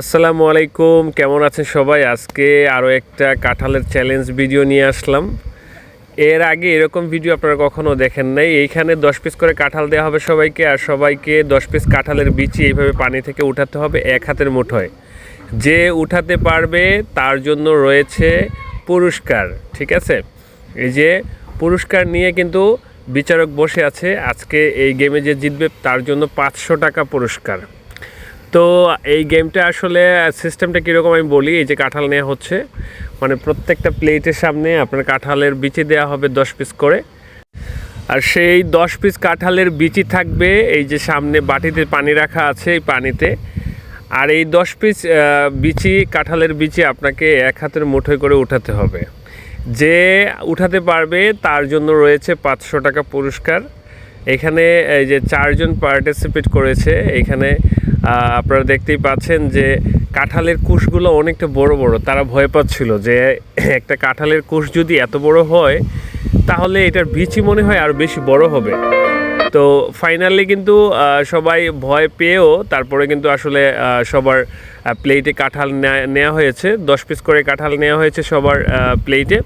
আসসালামু আলাইকুম, কেমন আছেন সবাই? আজকে আরও একটা কাঁঠালের চ্যালেঞ্জ ভিডিও নিয়ে আসলাম। এর আগে এরকম ভিডিও আপনারা কখনো দেখেন নাই। এইখানে দশ পিস করে কাঁঠাল দেওয়া হবে সবাইকে, আর সবাইকে দশ পিস কাঁঠালের বিচি এইভাবে পানি থেকে উঠাতে হবে, এক হাতের মুঠোয়। যে উঠাতে পারবে, তার জন্য রয়েছে পুরস্কার, ঠিক আছে? এই যে পুরস্কার নিয়ে কিন্তু বিচারক বসে আছে। আজকে এই গেমে যে জিতবে, তার জন্য পাঁচশো টাকা পুরস্কার। তো এই গেমটা আসলে সিস্টেমটা কীরকম আমি বলি, এই যে কাঁঠাল নেওয়া হচ্ছে মানে প্রত্যেকটা প্লেটের সামনে আপনার কাঁঠালের বিচি দেওয়া হবে দশ পিস করে। আর সেই দশ পিস কাঁঠালের বিচি থাকবে এই যে সামনে বাটিতে পানি রাখা আছে এই পানিতে। আর এই দশ পিস বিচি, কাঁঠালের বিচি আপনাকে এক হাতের মুঠোয় করে উঠাতে হবে। যে উঠাতে পারবে তার জন্য রয়েছে পাঁচশো টাকা পুরস্কার। এখানে, এই যে চারজন পার্টিসিপেট করেছে, এখানে আপনারা দেখতেই পাচ্ছেন যে কাঁঠালের কুশগুলো অনেকটা বড় বড়। তারা ভয় পাচ্ছিল যে একটা কাঁঠালের কুশ যদি এত বড় হয়, তাহলে এটার বিচি মনে হয় আরও বেশি বড় হবে। তো ফাইনালি কিন্তু সবাই ভয় পেয়েও তারপরে কিন্তু আসলে সবার প্লেটে কাঁঠাল নেওয়া হয়েছে। দশ পিস করে কাঁঠাল নেওয়া হয়েছে সবার প্লেটে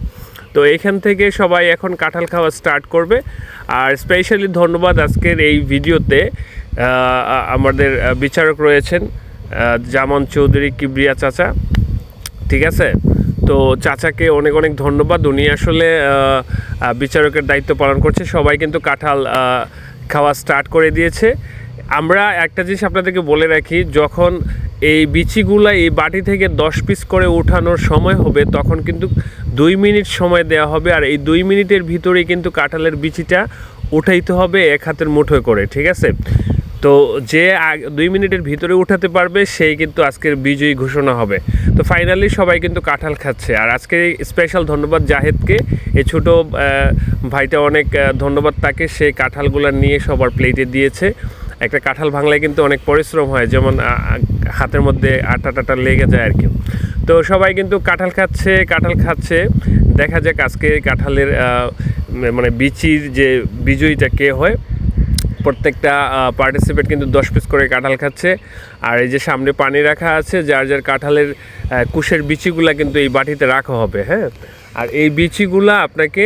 তো এখান থেকে সবাই এখন কাঁঠাল খাওয়া স্টার্ট করবে। আর স্পেশালি ধন্যবাদ আজকের এই ভিডিওতে আমাদের বিচারক রয়েছেন জামান চৌধুরী কিবরিয়া চাচা। ঠিক আছে? তো চাচাকে অনেক অনেক ধন্যবাদ। উনি আসলে বিচারকের দায়িত্ব পালন করছে। সবাই কিন্তু কাঁঠাল খাওয়া স্টার্ট করে দিয়েছে। আমরা একটা জিনিস আপনাদেরকে বলে রাখি, যখন এই বিচিগুলা এই বাটি থেকে দশ পিস করে ওঠানোর সময় হবে, তখন কিন্তু দুই মিনিট সময় দেওয়া হবে আর এই দুই মিনিটের ভিতরেই কিন্তু কাঁঠালের বিচিটা উঠাইতে হবে এক হাতের মুঠোয় করে, ঠিক আছে? তো যে দুই মিনিটের ভিতরে উঠাতে পারবে, সেই কিন্তু আজকের বিজয়ী ঘোষণা হবে। তো ফাইনালি সবাই কিন্তু কাঁঠাল খাচ্ছে। আর আজকে স্পেশাল ধন্যবাদ জাহেদকে। এই ছোটো ভাইটা অনেক ধন্যবাদ তাকে। সে কাঁঠালগুলো নিয়ে সবার প্লেটে দিয়েছে। একটা কাঁঠাল ভাঙলে কিন্তু অনেক পরিশ্রম হয়। যেমন হাতের মধ্যে আটা টাটা লেগে যায় আর কি। তো সবাই কিন্তু কাঁঠাল খাচ্ছে কাঁঠাল খাচ্ছে। দেখা যাক আজকে কাঁঠালের মানে বিচির যে বিজয়ীটা কে হয়। প্রত্যেকটা পার্টিসিপেট কিন্তু দশ পিস করে কাঁঠাল খাচ্ছে। আর এই যে সামনে পানি রাখা আছে, যার যার কাঁঠালের কুশের বিচিগুলা কিন্তু এই বাটিতে রাখা হবে হ্যাঁ? আর এই বিচিগুলা আপনাকে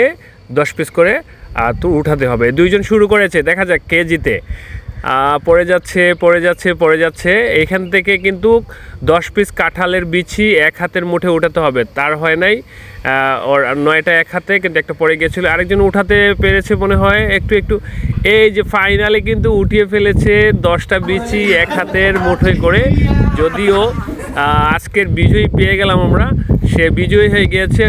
দশ পিস করে তো উঠাতে হবে। দুইজন শুরু করেছে, দেখা যাক কে জিতে। পড়ে যাচ্ছে পড়ে যাচ্ছে পড়ে যাচ্ছে। এখান থেকে কিন্তু দশ পিস কাঁঠালের বিচি এক হাতের মুঠে উঠাতে হবে। তার হয় নাই ওর নয়টা এক হাতে কিন্তু একটা পড়ে গেছিল আরেকজন উঠাতে পেরেছে মনে হয়, একটু একটু। এই যে ফাইনালে কিন্তু উঠিয়ে ফেলেছে দশটা বিচি এক হাতের মুঠোয় করে। যদিও আজকের বিজয়ী পেয়ে গেলাম আমরা। সে বিজয়ী হয়ে গিয়েছে।